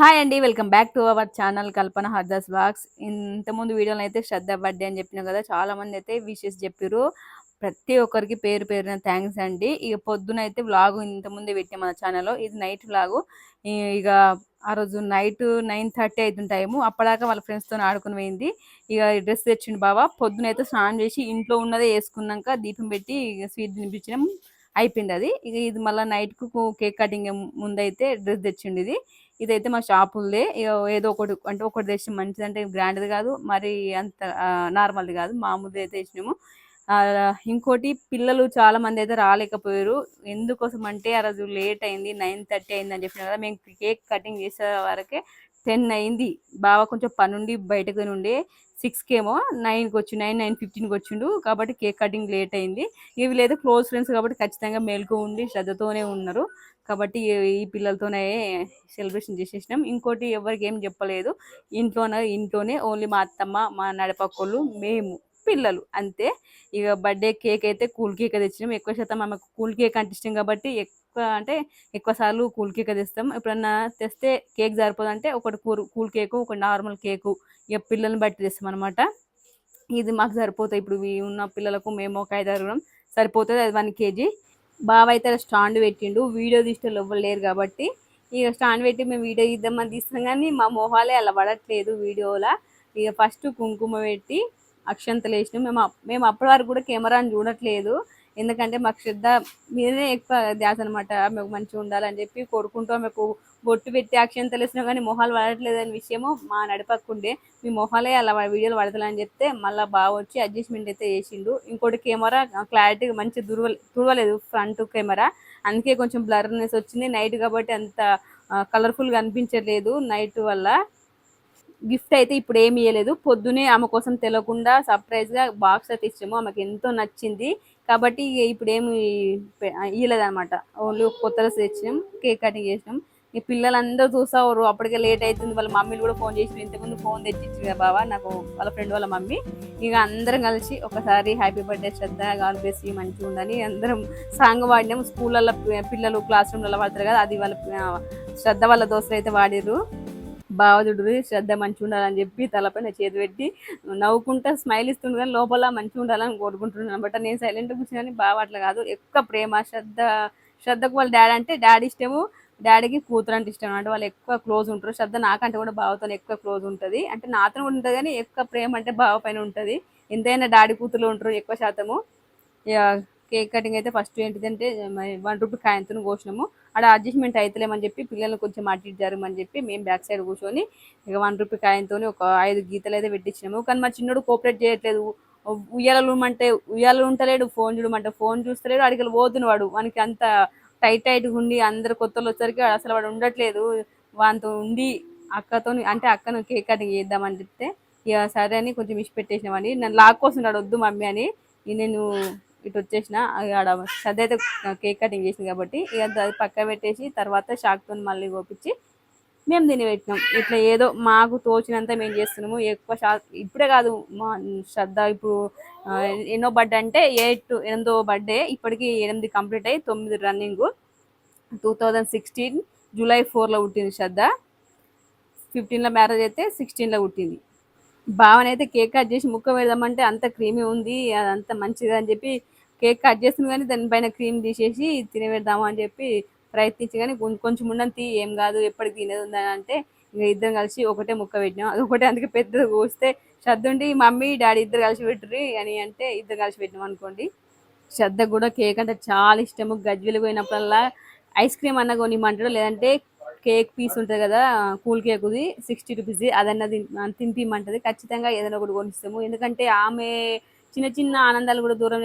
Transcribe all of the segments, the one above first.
Hi అండి welcome back to our channel Kalpana Hardas box ఇంతకుముందు వీడియోలో అయితే శ్రద్ధ బర్త్డే అని చెప్పినాం కదా చాలా మంది అయితే విషెస్ చెప్పారు ప్రతి ఒక్కరికి పేరు పేరున థ్యాంక్స్ అండి. ఇక పొద్దున అయితే వ్లాగ్ ఇంతకుముందే పెట్టాం మన ఛానల్లో. ఇది నైట్ వ్లాగు. ఇక ఆ రోజు నైట్ నైన్ థర్టీ అవుతుంటాయేమో అప్పటిదాకా వాళ్ళ ఫ్రెండ్స్తో ఆడుకుని పోయింది. ఇక డ్రెస్ తెచ్చిండు బాబా పొద్దున అయితే స్నానం చేసి ఇంట్లో ఉన్నదే వేసుకున్నాక దీపం పెట్టి స్వీట్ తినిపించడం అయిపోయింది అది. ఇక ఇది మళ్ళీ నైట్కు కేక్ కటింగ్ ముందైతే డ్రెస్ తెచ్చిండు ఇది. ఇదైతే మా షాప్ ఉంది. ఏదో ఒకటి అంటే ఒకటి తెచ్చిన మంచిది అంటే గ్రాండ్ది కాదు మరి అంత నార్మల్ది కాదు. మామూలుది అయితే తెచ్చినాము. ఇంకోటి పిల్లలు చాలా మంది అయితే రాలేకపోయారు. ఎందుకోసం అంటే ఆ రోజు లేట్ అయింది నైన్ థర్టీ అయింది అని చెప్పిన కదా. మేము కేక్ కటింగ్ చేసే వరకే టెన్ అయింది. బాగా కొంచెం పనుండి బయటకు నుండి సిక్స్కి ఏమో నైన్కి వచ్చి నైన్ నైన్ ఫిఫ్టీన్కి వచ్చిండు. కాబట్టి కేక్ కటింగ్ లేట్ అయింది. ఇవి లేదు క్లోజ్ ఫ్రెండ్స్ కాబట్టి ఖచ్చితంగా మేలుకు ఉండి శ్రద్ధతోనే ఉన్నారు. కాబట్టి ఈ- పిల్లలతోనే సెలబ్రేషన్ చేసేసినాం. ఇంకోటి ఎవరికి ఏం చెప్పలేదు. ఇంట్లోనే ఇంట్లోనే ఓన్లీ మా అత్తమ్మ మా నడపక్కళ్ళు మేము పిల్లలు. అంతే. ఇక బర్త్డే కేక్ అయితే కూల్ కేక్ తెచ్చినాం. ఎక్కువ శాతం ఆమెకు కూల్ కేక్ అంటే ఇష్టం కాబట్టి ఎక్కువ అంటే ఎక్కువ సార్లు కూల్ కేక్ తెస్తాం. ఎప్పుడన్నా తెస్తే కేక్ సరిపోదంటే ఒకటి కూల్ కూల్ కేకు ఒక నార్మల్ కేకు ఇక పిల్లల్ని బట్టి తెస్తాం అనమాట ఇది మాకు సరిపోతాయి. ఇప్పుడు ఉన్న పిల్లలకు మేము ఒక ఐదు సరిపోతుంది అది వన్ కేజీ. బావ అయితే స్టాండ్ పెట్టిండు. వీడియో తీస్తే ఎవ్వరు లేరు కాబట్టి ఇక స్టాండ్ పెట్టి మేము వీడియో ఇద్దామని తీస్తున్నాం కానీ మా మొహాలే అలా పడట్లేదు వీడియోలో. ఇక ఫస్ట్ కుంకుమ పెట్టి అక్షంతలు వేసినాం మేము మేము అప్పటి వరకు కూడా కెమెరాని చూడట్లేదు. ఎందుకంటే మాకు శ్రద్ధ మీదనే ఎక్కువ ధ్యాస అనమాట మీకు మంచిగా ఉండాలని చెప్పి కోరుకుంటూ మీకు బొట్టు పెట్టి యాక్షన్ తెలిసినా కానీ మొహాలు పడట్లేదు అనే విషయము మా నడిపక్కుండే. మీ మొహాలే అలా వా- వీడియోలు పడతలని చెప్తే మళ్ళీ బాగా వచ్చి అడ్జస్ట్మెంట్ అయితే చేసిండు. ఇంకోటి కెమెరా క్లారిటీ మంచి దుర్వ తుడవలేదు ఫ్రంట్ కెమెరా. అందుకే కొంచెం బ్లర్నెస్ వచ్చింది. నైట్ కాబట్టి అంత కలర్ఫుల్గా అనిపించలేదు నైట్ వల్ల. గిఫ్ట్ అయితే ఇప్పుడు ఏమి ఇవ్వలేదు పొద్దునే ఆమె కోసం తెలియకుండా సర్ప్రైజ్గా బాక్స్ అయితే ఇచ్చాము. ఆమెకు ఎంతో నచ్చింది. కాబట్టి ఇప్పుడు ఏమి ఇవ్వలేదు అనమాట ఓన్లీ కొత్త తెచ్చినాం. కేక్ కటింగ్ చేసినాం. ఈ పిల్లలందరూ చూసావారు. అప్పటికే లేట్ అవుతుంది వాళ్ళ మమ్మీలు కూడా ఫోన్ చేసి ఇంతకుముందు ఫోన్ తెచ్చిచ్చింది కదా బాబా నాకు వాళ్ళ ఫ్రెండ్ వాళ్ళ మమ్మీ. ఇక అందరం కలిసి ఒకసారి happy birthday Shraddha God bless you మంచిగా ఉందని అందరం సాంగ్ వాడినాము స్కూళ్ళల్లో పిల్లలు క్లాస్ రూమ్లలో పడతారు కదా అది వాళ్ళ శ్రద్ధ వాళ్ళ దోస్తులు అయితే వాడిర్రు బావదుడు శ్రద్ధ మంచిగా ఉండాలని చెప్పి తలపైన చేతి పెట్టి నవ్వుకుంటా స్మైల్ ఇస్తుండు కానీ లోపల మంచిగా ఉండాలని కోరుకుంటున్నాను. బట్ నేను సైలెంట్ కూర్చున్నాను బావ అట్లా కాదు. ఎక్కువ ప్రేమ శ్రద్ధ శ్రద్ధకు వాళ్ళ డాడీ అంటే డాడీ ఇష్టము. డాడీకి కూతురు అంటే ఇష్టం అంటే వాళ్ళు ఎక్కువ క్లోజ్ ఉంటారు. శ్రద్ధ నాకంటే కూడా బావతో ఎక్కువ క్లోజ్ ఉంటుంది. అంటే నాతో కూడా ఉంటుంది కానీ ఎక్కువ ప్రేమ అంటే బావ పైన ఉంటుంది. ఎంతైనా డాడీ కూతురు ఉంటారు ఎక్కువ శాతము. ఇక కేక్ కటింగ్ అయితే ఫస్ట్ ఏంటిదంటే వన్ రూపీ కాయంతో కోసినాము. అక్కడ అడ్జస్ట్మెంట్ అవుతలేమని చెప్పి పిల్లల్ని కొంచెం అటు ఇటు జరగమని చెప్పి మేము బ్యాక్ సైడ్ కూర్చొని ఇక వన్ రూపీ కాయంతో ఒక ఐదు గీతలు అయితే పెట్టించినాము. కానీ మా చిన్నోడు కోఆపరేట్ చేయట్లేదు. ఉయ్యాలలు అంటే ఉయ్యాలలు ఉంటలేడు ఫోన్ చూడమంటే ఫోన్ చూస్తలేడు. అడిగి పోతున్న వాడు. వానికి అంత టైట్ టైట్గా ఉండి అందరు కొత్తలు వచ్చరికి అసలు వాడు ఉండట్లేదు. వానితో ఉండి అక్కతో అంటే అక్కను కేక్ కటింగ్ చేద్దామని చెప్తే ఇక సరే అని కొంచెం ఇష్ట పెట్టేసినామని నన్ను లాక్కోస్తున్నాడు వద్దు మమ్మీ అని. నేను ఇటు వచ్చేసిన ఆడ సర్ది అయితే కేక్ కటింగ్ చేసింది కాబట్టి ఇక అది పక్క పెట్టేసి తర్వాత షాక్తో మళ్ళీ కోపించి మేము దీన్ని పెట్టినాం. ఇట్లా ఏదో మాకు తోచినంత మేము చేస్తున్నాము. ఎక్కువ శా ఇప్పుడే కాదు మా శ్రద్ధ ఇప్పుడు ఎన్నో బర్త్డే అంటే ఎయిట్ ఎనిమిదో బర్త్డే ఇప్పటికి ఎనిమిది కంప్లీట్ అయ్యి తొమ్మిది running. Two thousand sixteen July ఫోర్లో పుట్టింది శ్రద్ధ. ఫిఫ్టీన్లో మ్యారేజ్ అయితే సిక్స్టీన్లో పుట్టింది. అయితే కేక్ కట్ చేసి ముక్క పెడదామంటే అంత క్రీమీ ఉంది అదంతా మంచిది అని చెప్పి కేక్ కట్ చేస్తుంది కానీ దానిపైన క్రీమ్ తీసేసి తినబెడదాము అని చెప్పి ప్రయత్నించి కానీ కొంచెం కొంచెం ఉన్నంత ఏం కాదు ఎప్పటికి తినేది ఉందని అంటే ఇంకా ఇద్దరం కలిసి ఒకటే ముక్క పెట్టినాం. అది ఒకటే అందుకే పెద్దది కోస్తే శ్రద్ధ ఉండి మమ్మీ డాడీ ఇద్దరు కలిసి పెట్టుర్రి అని అంటే ఇద్దరు కలిసి పెట్టినాం అనుకోండి. శ్రద్ధ కూడా కేక్ అంటే చాలా ఇష్టము. గజ్వెలు పోయినప్పుడల్లా ఐస్ క్రీమ్ అన్న కొనిమంటాడు లేదంటే కేక్ పీస్ ఉంటుంది కదా కూల్ కేక్ది సిక్స్టీ రూపీస్ అదన్నా తిన్- ఖచ్చితంగా ఏదైనా ఒకటి కొనిస్తాము. ఎందుకంటే ఆమె చిన్న చిన్న ఆనందాలు కూడా దూరం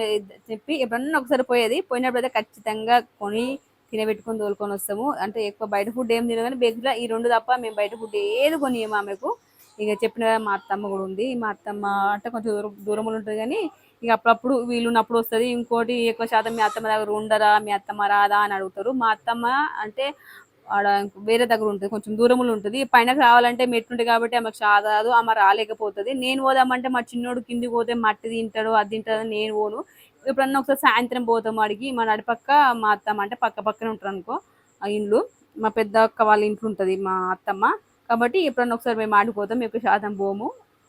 చెప్పి ఎప్పుడన్నా ఒకసారి పోయేది. పోయినప్పుడు అయితే ఖచ్చితంగా కొని తినబెట్టుకొని తోలుకొని వస్తాము. అంటే ఎక్కువ బయట ఫుడ్ ఏం తినదు కానీ బేకరీలో ఈ రెండు తప్ప మేము బయట ఫుడ్ ఏది కొనియము ఆమెకు. ఇక చెప్పిన మా అత్తమ్మ కూడా ఉంది. మా అత్తమ్మ అంటే కొంచెం దూరం దూరంలో ఉంటుంది కానీ ఇక అప్పుడప్పుడు వీళ్ళు ఉన్నప్పుడు వస్తుంది. ఇంకోటి ఎక్కువ శాతం మీ అత్తమ్మ దగ్గర ఉండరా మీ అత్తమ్మ రాదా అని అడుగుతారు. మా అత్తమ్మ అంటే ఆడ వేరే దగ్గర ఉంటుంది కొంచెం దూరంలో ఉంటుంది. పైన రావాలంటే మెట్టు ఉంటుంది కాబట్టి ఆమెకు చాదాదు ఆమె రాలేకపోతుంది. నేను పోదామంటే మా చిన్నోడు కిందికి పోతే మట్టి తింటాడు అది తింటాడు నేను పోను. ఎప్పుడన్నా ఒకసారి సాయంత్రం పోతాం అడిగి మా నడిపక్క మా అత్తమ్మ అంటే పక్క పక్కన ఉంటారు అనుకో ఆ ఇండ్లు. మా పెద్ద అక్క వాళ్ళ ఇంట్లో ఉంటుంది మా అత్తమ్మ. కాబట్టి ఎప్పుడన్నా ఒకసారి మేము ఆడిపోతాం ఎక్కువ శాతం పోము.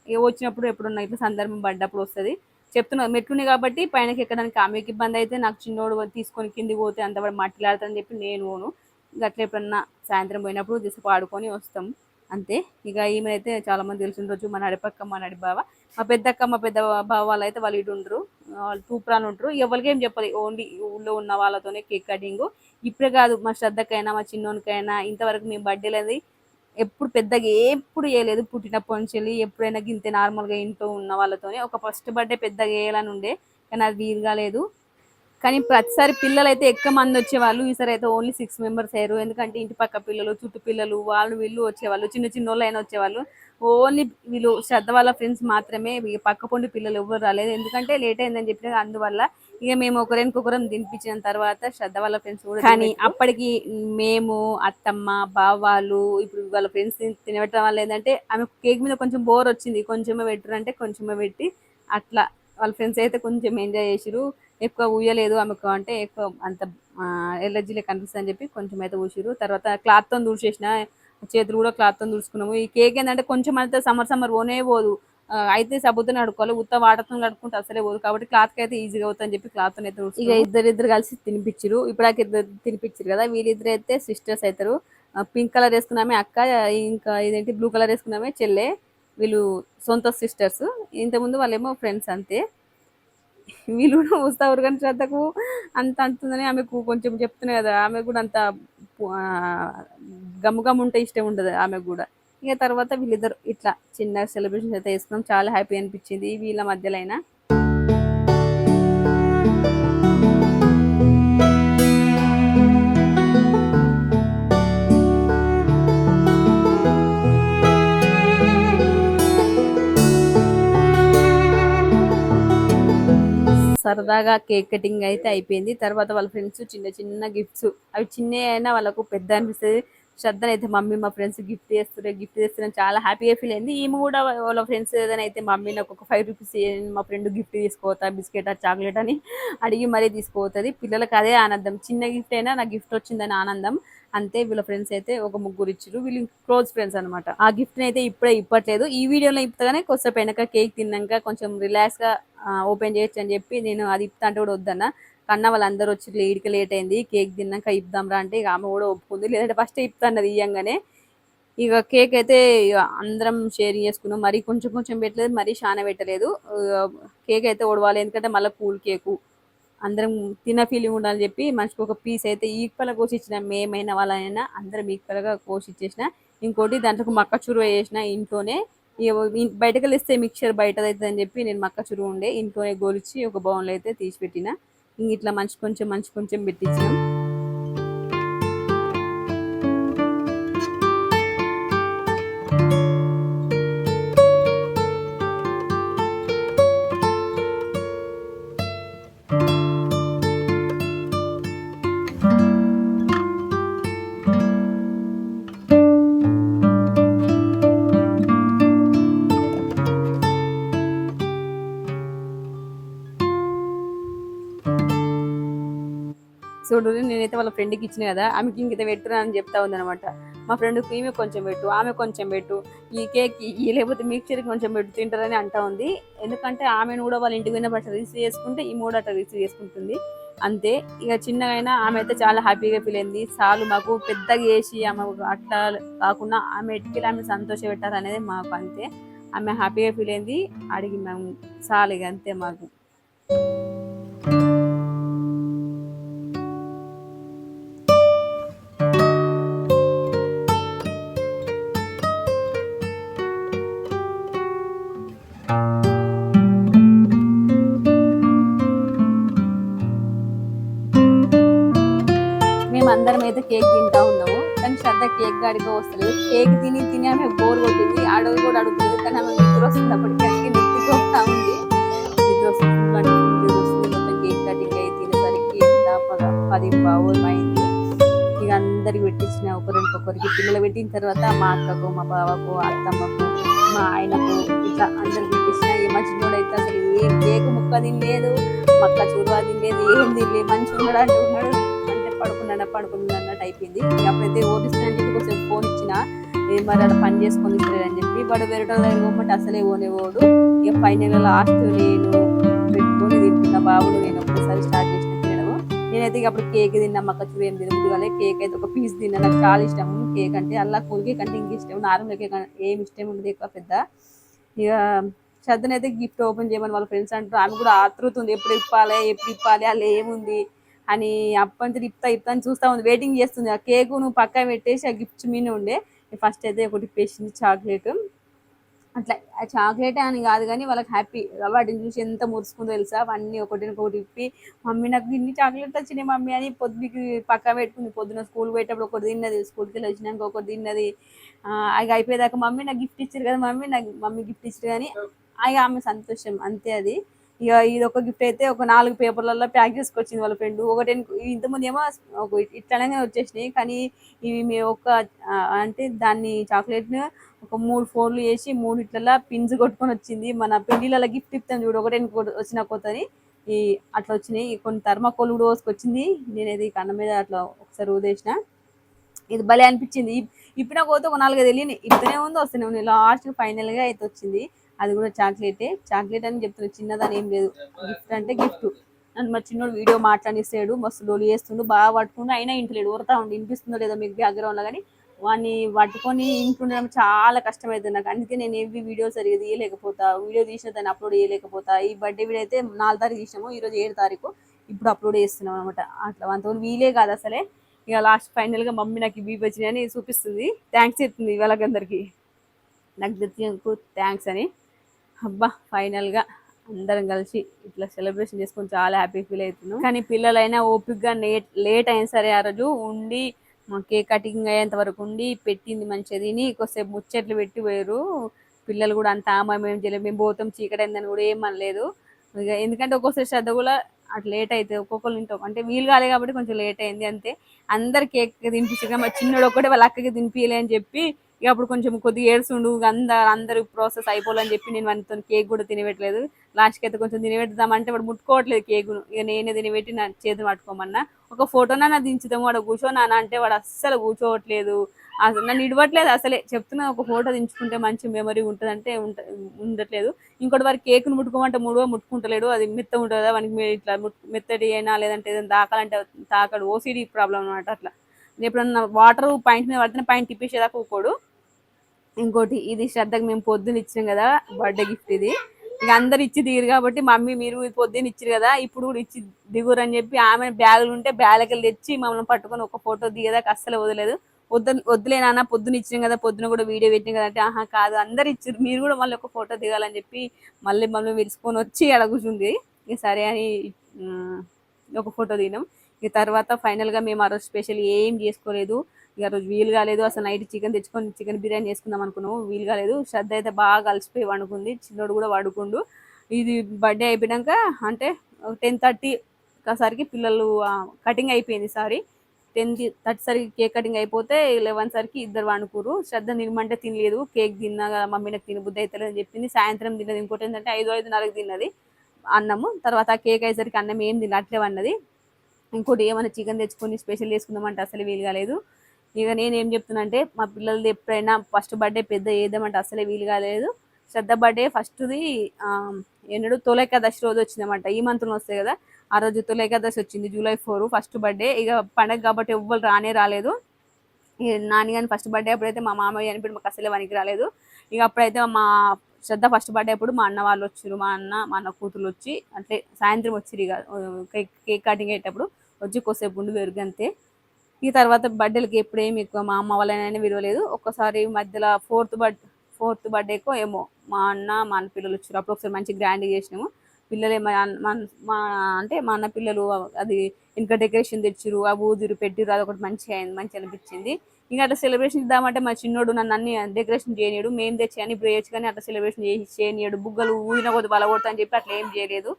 ఇక వచ్చినప్పుడు ఎప్పుడున్నా ఇట్లా సందర్భం పడ్డప్పుడు వస్తుంది. చెప్తున్నా మెట్లున్నాయి కాబట్టి పైనకి ఎక్కడానికి ఆమెకి ఇబ్బంది అయితే నాకు చిన్నోడు తీసుకొని కిందికి పోతే అంత మట్టిలాడతా అని చెప్పి నేను పోను. గట్ల ఎప్పుడన్నా సాయంత్రం పోయినప్పుడు తీసుకు ఆడుకొని వస్తాం. అంతే. ఇక ఈమెనైతే చాలామంది చాలా మంది తెలిసి ఉండొచ్చు మా నడిపక్క మా నడి బావ మా పెద్దక్క మా పెద్ద బావ వాళ్ళు అయితే వాళ్ళు ఇటు ఉండరు. వాళ్ళు తూప్రాలు ఉంటారు ఎవరికి ఏం చెప్పాలి. ఓన్లీ ఊళ్ళో ఉన్న వాళ్ళతోనే కేక్ కటింగ్. ఇప్పుడే కాదు మా శ్రద్ధకైనా మా చిన్నోనికైనా ఇంతవరకు మేము బర్త్డేలది ఎప్పుడు పెద్దగా ఎప్పుడు వేయలేదు పుట్టినప్పటి నుంచి వెళ్ళి ఎప్పుడైనా గింతే నార్మల్గా ఇంట్లో ఉన్న వాళ్ళతోనే. ఒక ఫస్ట్ బర్త్డే పెద్దగా వేయాలని ఉండే. కానీ అది వీలు కాలేదు కానీ ప్రతిసారి పిల్లలు అయితే ఎక్కువ మంది వచ్చేవాళ్ళు ఈసారి అయితే ఓన్లీ సిక్స్ మెంబర్స్ అయ్యారు. ఎందుకంటే ఇంటి పక్క పిల్లలు చుట్టు పిల్లలు వాళ్ళు వీళ్ళు వచ్చేవాళ్ళు చిన్న చిన్న వాళ్ళు అయినా వచ్చేవాళ్ళు. ఓన్లీ వీళ్ళు శ్రద్ధ వాళ్ళ ఫ్రెండ్స్ మాత్రమే పక్క పొండి పిల్లలు ఎవరు రాలేదు. ఎందుకంటే లేట్ అయిందని చెప్పి అందువల్ల ఇక మేము ఒకరికొకరం దినిపించిన తర్వాత శ్రద్ధ వాళ్ళ ఫ్రెండ్స్ కూడా కానీ అప్పటికి మేము అత్తమ్మ బావాళ్ళు ఇప్పుడు వాళ్ళ ఫ్రెండ్స్ తినబెట్టడం వల్ల ఏంటంటే ఆమె కేక్ మీద కొంచెం బోర్ వచ్చింది. కొంచెమే పెట్టరు అంటే కొంచెమే పెట్టి అట్లా వాళ్ళ ఫ్రెండ్స్ అయితే కొంచెం ఎంజాయ్ చేసిరు ఎక్కువ ఊయలేదు ఆమెకు అంటే ఎక్కువ అంత ఎలర్జీలే కనిపిస్తుంది అని చెప్పి కొంచెం అయితే ఊసిరు తర్వాత క్లాత్తో దూసేసిన చేతులు కూడా క్లాత్తో దూసుకున్నాము ఈ కేక్ ఏంటంటే కొంచెం అయితే సమ్మర్ సమ్మర్ పోనే పోదు. అయితే సబ్బుతో నడుకోవాలి ఉత్త వాటర్తో నడుకుంటే అసలే పోదు. కాబట్టి క్లాత్ అయితే ఈజీగా అవుతుంది అని చెప్పి క్లాత్ అయితే ఇక ఇద్దరిద్దరు కలిసి తినిపించారు ఇప్పుడాక ఇద్దరు తినిపించారు కదా. వీళ్ళిద్దరు అయితే సిస్టర్స్ అవుతారు. పింక్ కలర్ వేసుకున్నామే అక్క ఇంకా ఇదేంటి బ్లూ కలర్ వేసుకున్నామే చెల్లె. వీళ్ళు సొంత సిస్టర్స్ ఇంతకుముందు వాళ్ళేమో ఫ్రెండ్స్ అంతే. వీళ్ళు కూడా వస్తారు కానీ శ్రద్ధకు అంత అంతుందని ఆమెకు కొంచెం చెప్తున్నాయి కదా ఆమె కూడా అంత ఆ, గమ్ గమ్ ఉంటే ఇష్టం ఉండదు ఆమెకు కూడా. ఇక తర్వాత వీళ్ళిద్దరు ఇట్లా చిన్న సెలబ్రేషన్స్ అయితే వేసుకున్నాం. చాలా హ్యాపీ అనిపించింది. వీళ్ళ మధ్యలో అయినా సరదాగా కేక్ కటింగ్ అయితే అయిపోయింది. తర్వాత వాళ్ళ ఫ్రెండ్స్ చిన్న చిన్న గిఫ్ట్స్ అవి చిన్న అయినా వాళ్ళకు పెద్ద అనిపిస్తుంది. శ్రద్ధను అయితే మమ్మీ మా ఫ్రెండ్స్ గిఫ్ట్ చేస్తున్నారు గిఫ్ట్ చేస్తున్నారు చాలా హ్యాపీగా ఫీల్ అయింది. ఈమె కూడా వాళ్ళ ఫ్రెండ్స్ ఏదైనా అయితే మమ్మీ నాకు ఒక ఫైవ్ రూపీస్ మా ఫ్రెండ్ గిఫ్ట్ తీసుకోవతా బిస్కెట్ చాక్లెట్ అని అడిగి మరీ తీసుకోవతుంది పిల్లలకి అదే ఆనందం. చిన్న గిఫ్ట్ అయినా నాకు గిఫ్ట్ వచ్చిందని ఆనందం. అంతే వీళ్ళ ఫ్రెండ్స్ అయితే ఒక ముగ్గురు ఇచ్చారు వీళ్ళు క్లోజ్ ఫ్రెండ్స్ అనమాట ఆ గిఫ్ట్ అయితే ఇప్పుడే ఇప్పట్లేదు. ఈ వీడియోలో ఇప్పగానే కొంచెం వెనక కేక్ తిన్నాక కొంచెం రిలాక్స్గా ఓపెన్ చేయొచ్చు అని చెప్పి నేను అది ఇప్తా అంటే కూడా వద్దన్న. కన్నా వాళ్ళందరూ వచ్చి లేట్కి లేట్ అయింది. కేక్ తిన్నాక ఇద్దాం రా అంటే ఇక ఆమె కూడా ఒప్పుకుంది. లేదంటే ఫస్ట్ ఇప్తాన్నది ఇయ్యంగానే. ఇక కేక్ అయితే ఇక అందరం షేరింగ్ చేసుకున్నాం. మరీ కొంచెం కొంచెం పెట్టలేదు మరీ చాలా పెట్టలేదు. కేక్ అయితే ఓడవాలి. ఎందుకంటే మళ్ళీ కూల్ కేకు. అందరం తిన ఫీలింగ్ ఉండాలని చెప్పి మనిషికి ఒక పీస్ అయితే ఈక్వల్గా కోసి ఇచ్చిన మేమైనా వాళ్ళైనా అందరం ఈక్వల్గా కోసి ఇచ్చేసిన ఇంకోటి దాంట్లో మక్క చురువ చేసిన ఇంట్లోనే బయటకు వెళ్ళిస్తే మిక్చర్ బయట అవుతుందని అని చెప్పి నేను మక్క చురువు ఉండే ఇంట్లోనే గోలిచి ఒక బౌన్లో అయితే తీసి పెట్టిన ఇంక ఇట్లా మంచి కొంచెం మంచి కొంచెం పెట్టించినాం. చూడు నేనైతే వాళ్ళ ఫ్రెండ్కి ఇచ్చిన కదా ఆమెకి ఇంకిత పెట్టురా అని చెప్తా ఉందనమాట మా ఫ్రెండ్కి ఈమె కొంచెం పెట్టు ఆమె కొంచెం పెట్టు ఈ కేక్ ఈ లేకపోతే మిక్చర్ కొంచెం పెట్టు తింటారని అంటా ఉంది. ఎందుకంటే ఆమెను కూడా వాళ్ళ ఇంటికి పోయిన అట్లా రిసీవ్ చేసుకుంటే ఈ మూడు అట్లా రిసీవ్ చేసుకుంటుంది. అంతే ఇక చిన్నగైనా ఆమె అయితే చాలా హ్యాపీగా ఫీల్ అయింది. చాలు మాకు పెద్దగా చేసి ఆమె అట్లా కాకుండా ఆమె ఎట్టుకెళ్ళి ఆమె సంతోష పెట్టారు అనేది మాకు అంతే. ఆమె హ్యాపీగా ఫీల్ అయింది. అడిగి మేము చాలు ఇక అంతే మాకు. కేక్ తింటా ఉన్నాము. కానీ శ్రద్ధ కేక్ గాడిగా వస్తుంది కేక్ తిని తిని ఆమె బోర్ కొట్టింది. అడుగు కూడా అడుగుతుంది కానీ ఆమె నిద్ర వస్తుంది అప్పటికీ నిద్ర వస్తా ఉంది. నిద్ర వస్తుంది. నిద్ర వస్తుంది. మొత్తం కేక్ కటింగ్ అయ్యి తినేసరికి ఎంత పది బావు అయింది. ఇక అందరికి పెట్టించిన ఒకరికొకరికి పిల్లలు పెట్టిన తర్వాత మా అక్కకు మా బావకు అత్తమ్మకు మా ఆయనకు ఇట్లా అందరికి పెట్టించిన. ఈ మధ్యలో అయితే అసలు ఏం కేక్ ముక్క తినలేదు. మక్క చూరువా తినలేదు. ఏం తినలేదు. మంచిగా ఉన్నాడు. అంటున్నాడు ఉన్నాడు అంటే అన్నట్టు అయిపోయింది. అప్పుడైతే ఓపిస్తానంటే కొంచెం ఫోన్ ఇచ్చిన మరి అలా పని చేసుకొని ఇస్తాడని చెప్పి వాడు వేరే వాళ్ళ దగ్గర పోమంటే అసలే పోనేవాడు ఇక ఫైనల్ లాస్ట్ నేను పెట్టుకొని తింటున్న బాబుడు నేను ఒక్కసారి స్టార్ట్ చేసిన తినడం నేనైతే ఇక అప్పుడు కేక్ తిన్నా మక్క చూడ ఏం తినదు కానీ కేక్ అయితే ఒక పీస్ తిన్నా. నాకు చాలా ఇష్టం. కేక్ అంటే అలా కూల్ కేక్ అంటే ఇంక ఇష్టం. నార్మల్ కేక్ ఏం ఇష్టం ఉండదు ఎక్కువ పెద్ద. ఇక శ్రద్ధనైతే గిఫ్ట్ ఓపెన్ చేయమని వాళ్ళ ఫ్రెండ్స్ అంటారు ఆమె కూడా ఆతృతుంది ఎప్పుడు ఇప్పాలి? ఎప్పుడు ఇప్పాలి? అలా ఏముంది? అని అప్పటి ఇప్తా ఇప్తా అని చూస్తా ఉంది. వెయిటింగ్ చేస్తుంది. ఆ కేక్ నువ్వు పక్కన పెట్టేసి ఆ గిఫ్ట్స్ మీద ఉండే. ఫస్ట్ అయితే ఒకటి పేసింది చాక్లెట్ అట్లా ఆ చాక్లెట్ అని కాదు కానీ వాళ్ళకి హ్యాపీ వాటిని చూసి ఎంత మురుసుకుందో తెలుసా? అవన్నీ ఒకటి ఒకటి ఇప్పి మమ్మీ నాకు ఇన్ని చాక్లెట్ వచ్చినాయి మమ్మీ అని పొద్దుకి పక్క పెట్టుకుంది. పొద్దున స్కూల్ పోయేటప్పుడు ఒకటి తిన్నది. స్కూల్కి వెళ్ళి వచ్చినాక ఒకటి తిన్నది. ఆ, అది అయిపోయేదాకా మమ్మీ నాకు గిఫ్ట్ ఇచ్చారు కదా మమ్మీ నాకు మమ్మీ గిఫ్ట్ ఇచ్చారు కానీ ఇక ఆమె సంతోషం. అంతే అది. ఇక ఇది ఒక గిఫ్ట్ అయితే ఒక నాలుగు పేపర్లలో ప్యాక్ చేసుకొచ్చింది వాళ్ళ ఫ్రెండ్. ఒకటి ఇంతకుముందు ఏమో ఇట్లానే వచ్చేసినాయి. కానీ ఇవి మీ ఒక అంటే దాన్ని చాక్లెట్ను ఒక మూడు ఫోన్లు వేసి మూడు ఇట్లా పిన్స్ కొట్టుకొని వచ్చింది. మన పెళ్ళిళ్ళ గిఫ్ట్ ఇస్తాను చూడు ఒకటే వచ్చిన కొత్తని ఈ అట్లా వచ్చినాయి. కొన్ని థర్మాకోల్ కూడా వచ్చింది నేను ఈ కన్న మీద అట్లా ఒకసారి ఊదేసిన. ఇది భలే అనిపించింది. ఇప్పిన పోతే ఒక నాలుగు తెలియని ఇప్పుడే ఉంది వస్తూనే లాస్ట్ ఫైనల్గా అయితే వచ్చింది. అది కూడా చాక్లెటే. చాక్లెట్ అని చెప్తున్నా చిన్నదని ఏం లేదు. గిఫ్ట్ అంటే గిఫ్ట్ నన్ను మా చిన్నోడు వీడియో మాట్లాడిస్తాడు మస్తు లోలు చేస్తుండు బాగా పట్టుకుండు అయినా ఇంటలేడు. ఊరతా ఉండి వినిపిస్తుందో లేదో మీకు బ్యాక్గ్రౌండ్లో కానీ వాడిని పట్టుకొని ఇంటుండడం చాలా కష్టమవుతుంది నాకు. అందుకే నేను ఏవి వీడియో సరిగ్గా తీయలేకపోతా. వీడియో తీసిన దాన్ని అప్లోడ్ చేయలేకపోతా. ఈ బర్త్డే వీడియో అయితే నాలుగు తారీఖు తీసినాము ఈరోజు ఏడు తారీఖు. ఇప్పుడు అప్లోడ్ చేస్తున్నాం అనమాట అట్లా అంతవరకు వీలే కాదు అసలే. ఇక లాస్ట్ ఫైనల్గా మమ్మీ నాకు ఇవి వచ్చినాయని చూపిస్తుంది. థ్యాంక్స్ చెప్తుంది వాళ్ళకందరికి నాకు తెచ్చినందుకు థ్యాంక్స్ అని. అబ్బా ఫైనల్గా అందరం కలిసి ఇట్లా సెలబ్రేషన్ చేసుకొని చాలా హ్యాపీ ఫీల్ అవుతున్నాం. కానీ పిల్లలైనా ఓపికగా లేట్ లేట్ అయినా సరే ఆ రోజు ఉండి మా కేక్ కటింగ్ అయ్యేంత వరకు ఉండి పెట్టింది మంచిగా తిని కొద్దిసేపు ముచ్చట్లు పెట్టి పోయారు. పిల్లలు కూడా అంత ఆమె మేము చేయలేదు. మేము పోతాం చీకటి కూడా ఏం అనలేదు. ఇక ఎందుకంటే ఒక్కోసారి శ్రద్ధ కూడా అట్లా లేట్ అవుతుంది. ఒక్కొక్కరు ఇంటాం అంటే వీలు కాలే కాబట్టి కొంచెం లేట్ అయింది అంతే. అందరు కేక్ తినిపించగా మా చిన్నోడు ఒక్కటే వాళ్ళ అక్కకి తినిపించలే అని చెప్పి ఇక అప్పుడు కొంచెం కొద్దిగా ఏడుస్తుండు అంద అందరు ప్రాసెస్ అయిపోవాలని చెప్పి నేను వానితో కేక్ కూడా తినబెట్టలేదు లాస్ట్కి అయితే కొంచెం తినబెడదామంటే వాడు ముట్టుకోవట్లేదు కేకును. ఇక నేనే తినబెట్టి నా చేతిని పట్టుకోమన్నా. ఒక ఫోటోనా దించుదాము వాడు కూర్చోనానా అంటే వాడు అస్సలు కూర్చోవట్లేదు. అసలు నన్ను ఇడవట్లేదు అసలే. చెప్తున్నా ఒక ఫోటో దించుకుంటే మంచి మెమరీ ఉంటుంది అంటే ఉంట ఉండట్లేదు. ఇంకోటి వారి కేక్ను ముట్టుకోమంటే మూడో ముట్టుకుంటలేడు. అది మెత్త ఉంటుంది కదా వానికి మీరు ఇట్లా మెత్తటి అయినా లేదంటే ఏదైనా తాకాలంటే తాకడు ఓసిడి ప్రాబ్లం అనమాట అట్లా. ఎప్పుడన్నా వాటర్ పాయింట్ మీద పడితేనే పాయింట్ తిప్పేసేదాకా ఊకోడు. ఇంకోటి ఇది శ్రద్ధకు మేము పొద్దున్న ఇచ్చినాం కదా బర్త్డే గిఫ్ట్ ఇది. ఇక అందరు ఇచ్చి దిగురు కాబట్టి మమ్మీ మీరు పొద్దున్న ఇచ్చారు కదా ఇప్పుడు కూడా ఇచ్చి దిగురు అని చెప్పి ఆమె బ్యాగులు ఉంటే బ్యాగులకి తెచ్చి మమ్మల్ని పట్టుకొని ఒక ఫోటో దిగదాకా అస్సలు వదలేదు. వద్దు వద్దులే నాన్న పొద్దున ఇచ్చినాం కదా పొద్దున కూడా వీడియో పెట్టినాం కదా అంటే ఆహా కాదు అందరు ఇచ్చారు మీరు కూడా మళ్ళీ ఒక ఫోటో దిగాలని చెప్పి మళ్ళీ మమ్మల్ని పిలుచుకొని వచ్చి అక్కడ ఇక సరే అని ఒక ఫోటో దిగినాం. ఇక తర్వాత ఫైనల్గా మేము ఆ రోజు స్పెషల్ ఏం చేసుకోలేదు. ఇక రోజు వీలు కాలేదు అసలు నైట్ చికెన్ తెచ్చుకొని చికెన్ బిర్యానీ చేసుకుందాం అనుకున్నాము. వీలు కాలేదు. శ్రద్ధ అయితే బాగా అలసిపోయి వండుకుంది. చిన్నోడు కూడా వండుకుండు. ఇది బర్త్డే అయిపోయాక అంటే టెన్ థర్టీ ఒకసారికి పిల్లలు కటింగ్ అయిపోయింది సారీ. టెన్ థర్టీ సరికి కేక్ కటింగ్ అయిపోతే లెవెన్ సరికి ఇద్దరు వండుకురు శ్రద్ధ తినమంటే తినలేదు. కేక్ తిన్నా కదా మమ్మీ నాకు తినబుద్ధి అవుతలేదు చెప్పింది. సాయంత్రం తిన్నది. ఇంకోటి ఏంటంటే ఐదు ఐదున్నరకు తిన్నది అన్నము. తర్వాత ఆ కేక్ అయ్యేసరికి అన్నం ఏం తినట్లేవు ఇంకోటి ఏమైనా చికెన్ తెచ్చుకొని స్పెషల్ చేసుకుందామంటే అసలు వీలు కాలేదు. ఇక నేను ఏం చెప్తున్నా అంటే మా పిల్లలది ఎప్పుడైనా ఫస్ట్ బర్త్డే పెద్ద ఏదామంటే అసలే వీలు కాలేదు. శ్రద్ధ బర్త్డే ఫస్ట్ది ఎన్నడు తొలైకాదశి రోజు వచ్చిందన్నమాట. ఈ మంత్లో వస్తాయి కదా. ఆ రోజు తొలైకాదశి వచ్చింది జూలై ఫోర్ ఫస్ట్ బర్త్డే ఇక పండగ కాబట్టి ఎవ్వరు రానే రాలేదు. ఇక నాని కానీ ఫస్ట్ బర్త్డే అప్పుడైతే మా మామయ్య అనిపి మాకు అసలే వనికి రాలేదు. ఇక అప్పుడైతే మా శ్రద్ధ ఫస్ట్ బర్త్డే అప్పుడు మా అన్న వాళ్ళు వచ్చారు మా అన్న మా అన్న కూతురు వచ్చి అంటే సాయంత్రం వచ్చిరు ఇక కేక్ కేక్ కటింగ్ అయ్యేటప్పుడు. వచ్చి కొద్దిసేపు ఉండి వెరుగంతే ఈ తర్వాత బర్త్డేలకి ఎప్పుడేమి ఎక్కువ మా అమ్మ వాళ్ళనైనా విలువలేదు. ఒక్కసారి మధ్యలో ఫోర్త్ బర్త్ ఫోర్త్ బర్త్డేకో ఏమో మా అన్న మా అన్న పిల్లలు వచ్చారు అప్పుడు ఒకసారి మంచి గ్రాండ్గా చేసినాము. పిల్లలే మా మా అంటే మా అన్న పిల్లలు అది ఇంకా డెకరేషన్ తెచ్చిరు ఆ ఊదిరు పెట్టిరు అది ఒకటి మంచిగా అయింది మంచి అనిపించింది. ఇంకా అట్లా సెలబ్రేషన్ ఇద్దామంటే మా చిన్నోడు నన్ను అన్ని డెకరేషన్ చేయనియడు. మేము తెచ్చి ఇప్పుడు వేయచ్చు కానీ అట్లా సెలబ్రేషన్ చేసి చేయనీయడు. బుగ్గలు ఊదిన కొద్ది బలగొడతా అని చెప్పి అట్లా ఏం చేయలేదు.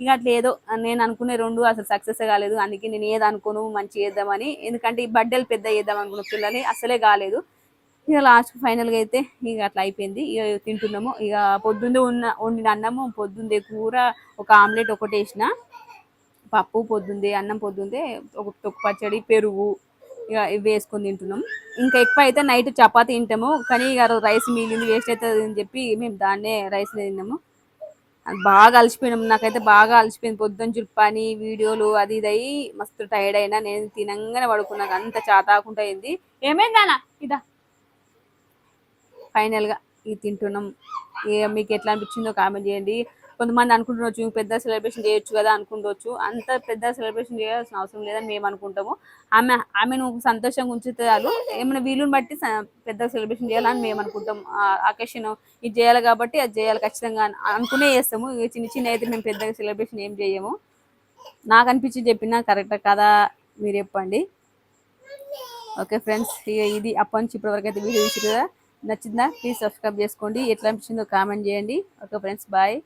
ఇక అట్లా ఏదో నేను అనుకునే రెండు అసలు సక్సెస్ కాలేదు. అందుకే నేను ఏది అనుకోను మంచి చేద్దామని. ఎందుకంటే ఈ బర్త్డేలు పెద్ద చేద్దాం అనుకున్న పిల్లలు అసలే కాలేదు. ఇక లాస్ట్ ఫైనల్గా అయితే ఇక అట్లా అయిపోయింది. ఇక తింటున్నాము. ఇక పొద్దున్నే ఉన్న వండిన అన్నము పొద్దున్నే కూర ఒక ఆమ్లెట్ ఒకటి వేసిన. పప్పు పొద్దుంది అన్నం పొద్దుందే ఒక తొక్కు పచ్చడి పెరుగు ఇక ఇవి వేసుకొని తింటున్నాం. ఇంకా ఎక్కువ అయితే నైట్ చపాతి తింటాము. కానీ ఇక రైస్ మిగిలింది వేస్ట్ అవుతుంది అని చెప్పి మేము దాన్నే రైస్ తిన్నాము. బాగా అలసిపోయినాం. నాకైతే బాగా అలసిపోయింది. పొద్దున్న చుట్టు వీడియోలు అది ఇది అయ్యి మస్తు టైర్డ్ అయినా నేను తినంగానే పడుకున్నాక అంత చాతాకుంటా అయింది. ఏమైంది నాన్న ఇదా. ఫైనల్గా ఇది తింటున్నాం. మీకు ఎట్లా అనిపించిందో కామెంట్ చేయండి. కొంతమంది అనుకుంటుండొచ్చు పెద్ద సెలబ్రేషన్ చేయొచ్చు కదా అనుకుంటొచ్చు అంత పెద్ద సెలబ్రేషన్ చేయాల్సిన అవసరం లేదని మేము అనుకుంటాము. ఆమె ఆమెను సంతోషంగా ఉంచుతారు. ఏమైనా వీలుని బట్టి పెద్ద సెలబ్రేషన్ చేయాలని మేము అనుకుంటాం. ఆకర్షణ ఇది చేయాలి కాబట్టి అది చేయాలి ఖచ్చితంగా అని అనుకునే చేస్తాము. చిన్న చిన్న అయితే మేము పెద్దగా సెలబ్రేషన్ ఏం చేయము. నాకు అనిపించి చెప్పినా కరెక్ట్ కదా మీరు చెప్పండి. ఓకే ఫ్రెండ్స్ ఇక ఇది అప్పటి నుంచి ఇప్పటివరకు అయితే వీడియో చూసి కదా. నచ్చిందా? ప్లీజ్ సబ్స్క్రైబ్ చేసుకోండి. ఎట్లా అనిపించిందో కామెంట్ చేయండి. Okay friends bye.